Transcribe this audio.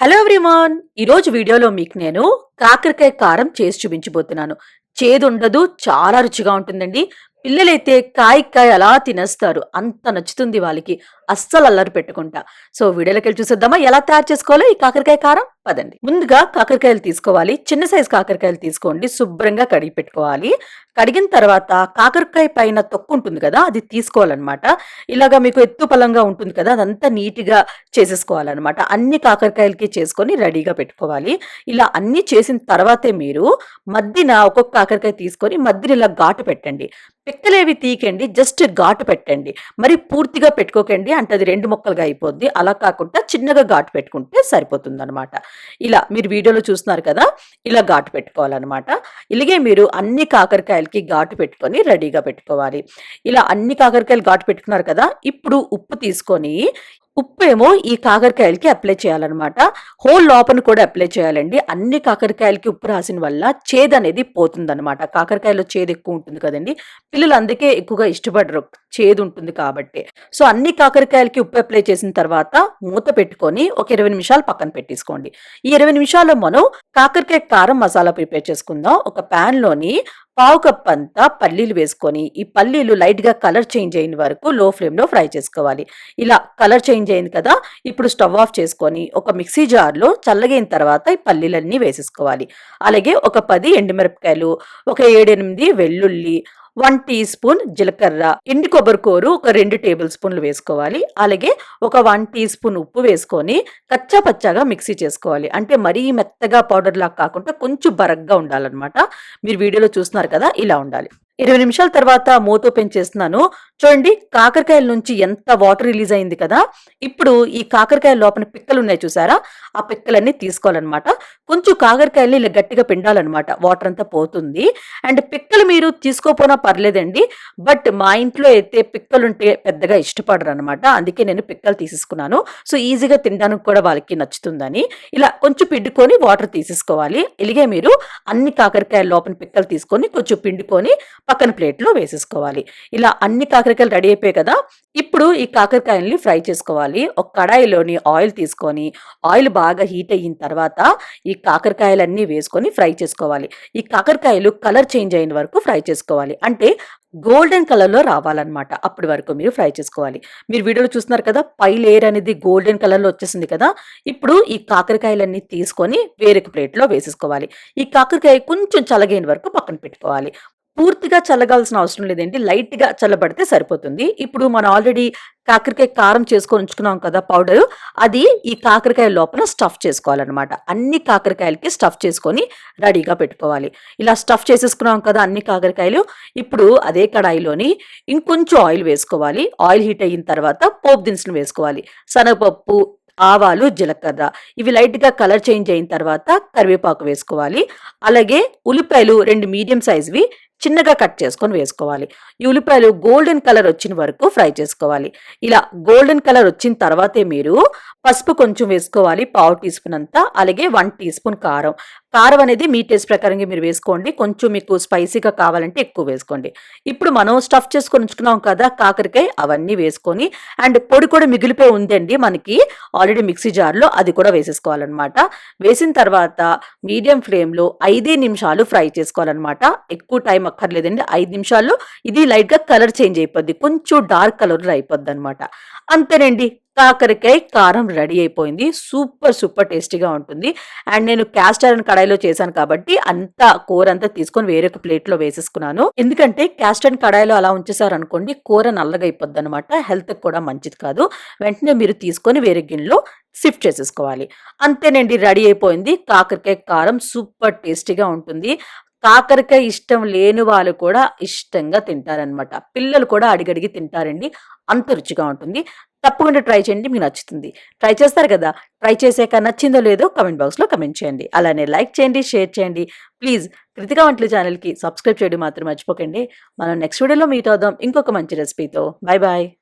Hello ఎవ్రీమాన్ ఈరోజు వీడియోలో మీకు నేను కాకరకాయ కారం చేసి చూపించబోతున్నాను. చేదు ఉండదు చాలా రుచిగా ఉంటుందండి. పిల్లలైతే కాయ కాయ అలా తినేస్తారు. అంత నచ్చుతుంది వాళ్ళకి. అస్సలు అల్లరి పెట్టుకుంటా. సో వీడియోలోకి వెళ్ళి చూసేద్దామా? ఎలా తయారు చేసుకోవాలో? ఈ కాకరకాయ కారం పదండి. ముందుగా కాకరకాయలు తీసుకోవాలి. చిన్న సైజు కాకరకాయలు తీసుకోండి. శుభ్రంగా కడిగి పెట్టుకోవాలి. కడిగిన తర్వాత కాకరకాయ పైన తొక్కు ఉంటుంది కదా అది తీసుకోవాలన్నమాట. ఇలాగా మీకు ఎత్తు పలంగా ఉంటుంది కదా అదంతా నీట్గా చేసేసుకోవాలన్నమాట. అన్ని కాకరకాయలకి చేసుకొని రెడీగా పెట్టుకోవాలి. ఇలా అన్ని చేసిన తర్వాతే మీరు మధ్యన ఒక్కొక్క కాకరకాయ తీసుకొని మధ్యన ఇలా ఘాటు పెట్టండి. పిక్కలేవి తీకండి జస్ట్ ఘాటు పెట్టండి. మరి పూర్తిగా పెట్టుకోకండి. అంటే అది రెండు మొక్కలుగా అయిపోద్ది. అలా కాకుండా చిన్నగా ఘాటు పెట్టుకుంటే సరిపోతుంది అనమాట ఇలా మీరు వీడియోలో చూస్తున్నారు కదా ఇలా ఘాటు పెట్టుకోవాలన్నమాట. ఇలాగే మీరు అన్ని కాకరకాయలకి ఘాటు పెట్టుకొని రెడీగా పెట్టుకోవాలి. ఇలా అన్ని కాకరకాయలు ఘాటు పెట్టుకున్నారు కదా ఇప్పుడు ఉప్పు తీసుకొని ఉప్పు ఏమో ఈ కాకరకాయలకి అప్లై చేయాలన్నమాట. హోల్ లోపల కూడా అప్లై చేయాలండి. అన్ని కాకరకాయలకి ఉప్పు రాసిన వల్ల చేదు అనేది పోతుందన్నమాట. కాకరకాయలో చేదు ఎక్కువ ఉంటుంది కదండి. పిల్లలు అందుకే ఎక్కువగా ఇష్టపడరు. చేదు ఉంటుంది కాబట్టి. సో అన్ని కాకరకాయలకి ఉప్పు అప్లై చేసిన తర్వాత మూత పెట్టుకొని ఒక ఇరవై నిమిషాలు పక్కన పెట్టేసుకోండి. ఈ ఇరవై నిమిషాల్లో మనం కాకరకాయ కారం మసాలా ప్రిపేర్ చేసుకుందాం. ఒక pan లోని పావు కప్ అంతా పల్లీలు వేసుకొని ఈ పల్లీలు లైట్గా కలర్ చేంజ్ అయిన వరకు లో ఫ్లేమ్లో ఫ్రై చేసుకోవాలి. ఇలా కలర్ చేంజ్ అయింది కదా ఇప్పుడు స్టవ్ ఆఫ్ చేసుకొని ఒక మిక్సీ జార్లో చల్లగైన తర్వాత ఈ పల్లీలన్నీ వేసేసుకోవాలి. అలాగే ఒక పది ఎండుమిరపకాయలు ఒక ఏడెనిమిది వెల్లుల్లి వన్ టీ స్పూన్ జీలకర్ర. ఎండు కొబ్బరికూరు ఒక రెండు టేబుల్ స్పూన్లు వేసుకోవాలి. అలాగే ఒక వన్ టీ స్పూన్ ఉప్పు వేసుకొని కచ్చా పచ్చాగా మిక్సీ చేసుకోవాలి. అంటే మరీ మెత్తగా పౌడర్ లాగా కాకుండా కొంచెం బరగ్గా ఉండాలన్నమాట. మీరు వీడియోలో చూస్తున్నారు కదా ఇలా ఉండాలి. ఇరవై నిమిషాల తర్వాత మూత ఓపెన్ చేస్తున్నాను. చూడండి కాకరకాయల నుంచి ఎంత వాటర్ రిలీజ్ అయింది కదా? ఇప్పుడు ఈ కాకరకాయ లోపల పిక్కలు ఉన్నాయి చూసారా? ఆ పిక్కలన్నీ తీసుకోవాలన్నమాట. కొంచెం కాకరకాయలు ఇలా గట్టిగా పిండాలన్నమాట. వాటర్ అంతా పోతుంది. అండ్ పిక్కలు మీరు తీసుకోపోనా పర్లేదండి. బట్ మా ఇంట్లో అయితే పిక్కలు ఉంటే పెద్దగా ఇష్టపడరు అనమాట అందుకే నేను పిక్కలు తీసేసుకున్నాను. సో ఈజీగా తినడానికి కూడా వాళ్ళకి నచ్చుతుందని. ఇలా కొంచెం పిండుకొని వాటర్ తీసేసుకోవాలి. ఇలాగే మీరు అన్ని కాకరకాయల లోపల పిక్కలు తీసుకొని కొంచెం పిండుకొని పక్కన ప్లేట్లో వేసేసుకోవాలి. ఇలా అన్ని కాకరకాయలు రెడీ అయిపోయాయి కదా ఇప్పుడు ఈ కాకరకాయల్ని ఫ్రై చేసుకోవాలి. ఒక కడాయిలోని ఆయిల్ తీసుకొని ఆయిల్ బాగా హీట్ అయిన తర్వాత ఈ కాకరకాయలన్నీ వేసుకొని ఫ్రై చేసుకోవాలి. ఈ కాకరకాయలు కలర్ చేంజ్ అయిన వరకు ఫ్రై చేసుకోవాలి. అంటే గోల్డెన్ కలర్లో రావాలన్నమాట. అప్పటి వరకు మీరు ఫ్రై చేసుకోవాలి. మీరు వీడియోలో చూస్తున్నారు కదా పై లేయర్ అనేది గోల్డెన్ కలర్లో వచ్చేసింది కదా ఇప్పుడు ఈ కాకరకాయలన్నీ తీసుకొని వేరొక ప్లేట్లో వేసేసుకోవాలి. ఈ కాకరకాయ కొంచెం చల్లగైన వరకు పక్కన పెట్టుకోవాలి. పూర్తిగా చల్లగాల్సిన అవసరం లేదండి. లైట్గా చల్లబడితే సరిపోతుంది. ఇప్పుడు మనం ఆల్రెడీ కాకరకాయ కారం చేసుకొని ఉంచుకున్నాం కదా పౌడరు. అది ఈ కాకరకాయ లోపల స్టఫ్ చేసుకోవాలన్నమాట. అన్ని కాకరకాయలకి స్టఫ్ చేసుకొని రెడీగా పెట్టుకోవాలి. ఇలా స్టఫ్ చేసేసుకున్నాం కదా అన్ని కాకరకాయలు. ఇప్పుడు అదే కడాయిలోని ఇంకొంచెం ఆయిల్ వేసుకోవాలి. ఆయిల్ హీట్ అయిన తర్వాత పోపు దినుసులు వేసుకోవాలి. శనగపప్పు ఆవాలు జీలకర్ర. ఇవి లైట్గా కలర్ చేంజ్ అయిన తర్వాత కరివేపాకు వేసుకోవాలి. అలాగే ఉల్లిపాయలు రెండు మీడియం సైజ్వి చిన్నగా కట్ చేసుకొని వేసుకోవాలి. ఈ ఉల్లిపాయలు గోల్డెన్ కలర్ వచ్చిన వరకు ఫ్రై చేసుకోవాలి. ఇలా గోల్డెన్ కలర్ వచ్చిన తర్వాతే మీరు పసుపు కొంచెం వేసుకోవాలి. పావు టీ స్పూన్ అంతా అలాగే వన్ టీ స్పూన్ కారం. కారం అనేది మీ టేస్ట్ ప్రకారంగా మీరు వేసుకోండి. కొంచెం మీకు స్పైసీగా కావాలంటే ఎక్కువ వేసుకోండి. ఇప్పుడు మనం స్టఫ్ చేసుకొని ఉంచుకున్నాం కదా కాకరకాయ అవన్నీ వేసుకొని అండ్ పొడి కూడా మిగిలిపోయి ఉందండి మనకి. ఆల్రెడీ మిక్సీ జార్లో అది కూడా వేసేసుకోవాలన్నమాట. వేసిన తర్వాత మీడియం ఫ్లేమ్లో ఐదే నిమిషాలు ఫ్రై చేసుకోవాలన్నమాట. ఎక్కువ టైం అక్కర్లేదండి. ఐదు నిమిషాల్లో ఇది లైట్గా కలర్ చేంజ్ అయిపోద్ది. కొంచెం డార్క్ కలర్లో అయిపోద్ది అనమాట అంతేనండి. కాకరకాయ కారం రెడీ అయిపోయింది. సూపర్ సూపర్ టేస్టీగా ఉంటుంది. అండ్ నేను క్యాస్ట్ ఐరన్ కడాయిలో చేశాను కాబట్టి అంతా కూర అంతా తీసుకొని వేరొక ప్లేట్లో వేసేసుకున్నాను. ఎందుకంటే క్యాస్ట్ ఐరన్ కడాయిలో అలా ఉంచేసారు అనుకోండి కూర నల్లగా అయిపోద్ది అనమాట హెల్త్ కూడా మంచిది కాదు. వెంటనే మీరు తీసుకొని వేరే గిన్నెలో షిఫ్ట్ చేసేసుకోవాలి. అంతేనండి రెడీ అయిపోయింది. కాకరకాయ కారం సూపర్ టేస్టీగా ఉంటుంది. కాకరకాయ ఇష్టం లేని వాళ్ళు కూడా ఇష్టంగా తింటారనమాట పిల్లలు కూడా అడిగడిగి తింటారండి. అంత రుచిగా ఉంటుంది. తప్పకుండా ట్రై చేయండి మీకు నచ్చుతుంది. ట్రై చేస్తారు కదా? ట్రై చేసాక నచ్చిందో లేదో కమెంట్ బాక్స్లో కమెంట్ చేయండి. అలానే లైక్ చేయండి షేర్ చేయండి. ప్లీజ్ కృతిక వంటల ఛానల్కి సబ్స్క్రైబ్ చేయడం మాత్రం మర్చిపోకండి. మనం నెక్స్ట్ వీడియోలో మీట్ అవుదాం. ఇంకొక మంచి రెసిపీతో. Bye bye.